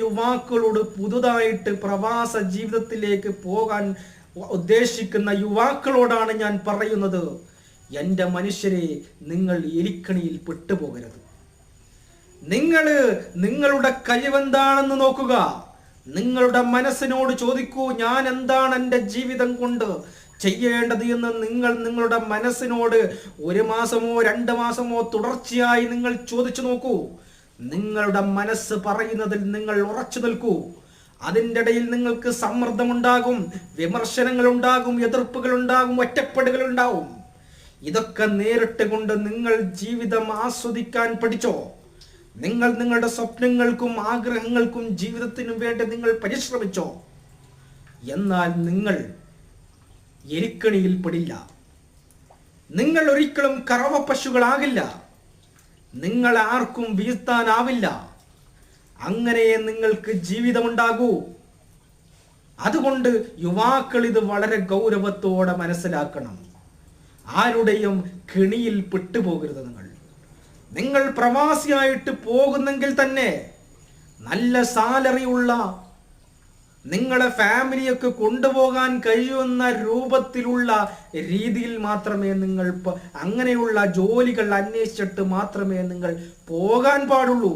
യുവാക്കളോട് പുതുതായിട്ട് പ്രവാസ ജീവിതത്തിലേക്ക് പോകാൻ ഉദ്ദേശിക്കുന്ന യുവാക്കളോടാണ് ഞാൻ പറയുന്നത്. എന്റെ മനുഷ്യരെ നിങ്ങൾ എലിക്കണിയിൽ പെട്ടുപോകരുത്. നിങ്ങൾ നിങ്ങളുടെ കഴിവെന്താണെന്ന് നോക്കുക. നിങ്ങളുടെ മനസ്സിനോട് ചോദിക്കൂ ഞാൻ എന്താണ് എന്റെ ജീവിതം കൊണ്ട് ചെയ്യേണ്ടത്? എന്ന് നിങ്ങൾ നിങ്ങളുടെ മനസ്സിനോട് ഒരു മാസമോ രണ്ട് മാസമോ തുടർച്ചയായി നിങ്ങൾ ചോദിച്ചു നോക്കൂ. നിങ്ങളുടെ മനസ്സ് പറയുന്നതിൽ നിങ്ങൾ ഉറച്ചു നിൽക്കൂ. അതിന്റെ ഇടയിൽ നിങ്ങൾക്ക് സമ്മർദ്ദമുണ്ടാകും വിമർശനങ്ങൾ ഉണ്ടാകും എതിർപ്പുകൾ ഉണ്ടാകും ഒറ്റപ്പെടുകൾ ഉണ്ടാവും ഇതൊക്കെ നേരിട്ട് കൊണ്ട് നിങ്ങൾ ജീവിതം ആസ്വദിക്കാൻ പഠിച്ചോ? നിങ്ങൾ നിങ്ങളുടെ സ്വപ്നങ്ങൾക്കും ആഗ്രഹങ്ങൾക്കും ജീവിതത്തിനും വേണ്ടി നിങ്ങൾ പരിശ്രമിച്ചോ? എന്നാൽ നിങ്ങൾ എലിക്കണിയിൽ പെടില്ല. നിങ്ങൾ ഒരിക്കലും കറവ പശുക്കളാകില്ല. നിങ്ങൾ ആർക്കും വീഴ്ത്താനാവില്ല. അങ്ങനെയേ നിങ്ങൾക്ക് ജീവിതമുണ്ടാകൂ. അതുകൊണ്ട് യുവാക്കൾ ഇത് വളരെ ഗൗരവത്തോടെ മനസ്സിലാക്കണം. ആരുടെയും കെണിയിൽ പെട്ടുപോകരുത് നിങ്ങൾ. നിങ്ങൾ പ്രവാസിയായിട്ട് പോകുന്നെങ്കിൽ തന്നെ നല്ല സാലറി ഉള്ള നിങ്ങളെ ഫാമിലിയൊക്കെ കൊണ്ടുപോകാൻ കഴിയുന്ന രൂപത്തിലുള്ള രീതിയിൽ മാത്രമേ നിങ്ങൾ അങ്ങനെയുള്ള ജോലികൾ അന്വേഷിച്ചിട്ട് മാത്രമേ നിങ്ങൾ പോകാൻ പാടുള്ളൂ.